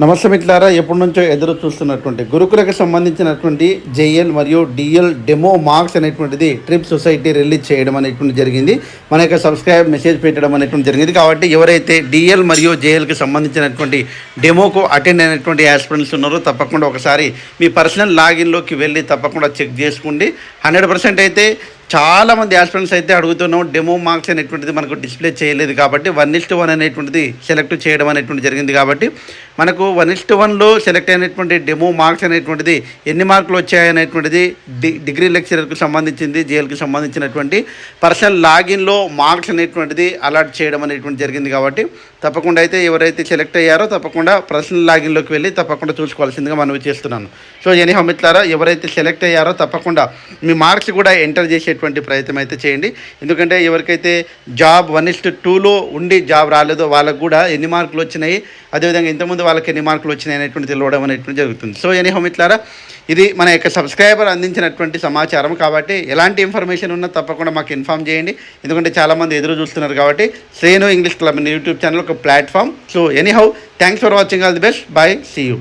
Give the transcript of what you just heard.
నమస్తే మిట్లారా ఎప్పటి నుంచో ఎదురు చూస్తున్నటువంటి గురుకులకు సంబంధించినటువంటి జేఎల్ మరియు డిఎల్ డెమో మార్క్స్ అనేటువంటిది ట్రిప్ సొసైటీ రిలీజ్ చేయడం అనేటువంటి జరిగింది. మన యొక్క సబ్స్క్రైబ్ మెసేజ్ పెట్టడం అనేటువంటి జరిగింది. కాబట్టి ఎవరైతే డిఎల్ మరియు జేఎల్కి సంబంధించినటువంటి డెమోకు అటెండ్ అయినటువంటి యాస్పిరెంట్స్ ఉన్నారో తప్పకుండా ఒకసారి మీ పర్సనల్ లాగిన్లోకి వెళ్ళి తప్పకుండా చెక్ చేసుకోండి. హండ్రెడ్ పర్సెంట్ అయితే చాలా మంది ఆస్పిరెంట్స్ అయితే అడుగుతున్నాం డెమో మార్క్స్ అనేటువంటిది మనకు డిస్ప్లే చేయలేదు కాబట్టి వన్ ఇస్ట్ వన్ అనేటువంటిది సెలెక్ట్ చేయడం అనేటువంటి జరిగింది కాబట్టి మనకు వన్ ఇస్ట్ వన్లో సెలెక్ట్ అయినటువంటి డెమో మార్క్స్ అనేటువంటిది ఎన్ని మార్కులు వచ్చాయనేటువంటిది డి డిగ్రీ లెక్చరర్కి సంబంధించింది జేఎల్కి సంబంధించినటువంటి పర్సనల్ లాగిన్లో మార్క్స్ అనేటువంటిది అలాట్ చేయడం అనేటువంటి జరిగింది కాబట్టి తప్పకుండా అయితే ఎవరైతే సెలెక్ట్ అయ్యారో తప్పకుండా పర్సనల్ లాగిన్లోకి వెళ్ళి తప్పకుండా చూసుకోవాల్సిందిగా మనవి చేస్తున్నాను. సో ఎనీ హమిత్లారా ఎవరైతే సెలెక్ట్ అయ్యారో తప్పకుండా మీ మార్క్స్ కూడా ఎంటర్ చేసేటువంటి ప్రయత్నం అయితే చేయండి. ఎందుకంటే ఎవరికైతే జాబ్ వన్ ఇస్ట్ టూలో ఉండి జాబ్ రాలేదో వాళ్ళకు కూడా ఎన్ని మార్కులు వచ్చినాయి అదేవిధంగా ఇంతకుముందు వాళ్ళకి ఎన్ని మార్కులు వచ్చినాయి అనేటువంటి తెలియడం అనేటువంటి జరుగుతుంది. సో ఎనీ హోమిట్లారా ఇది మన యొక్క సబ్స్క్రైబర్ అందించినటువంటి సమాచారం కాబట్టి ఎలాంటి ఇన్ఫర్మేషన్ ఉన్నా తప్పకుండా మాకు ఇన్ఫామ్ చేయండి. ఎందుకంటే చాలామంది ఎదురు చూస్తున్నారు కాబట్టి Shrenu English club YouTube channel ఒక platform. So anyhow thanks for watching all the best bye see you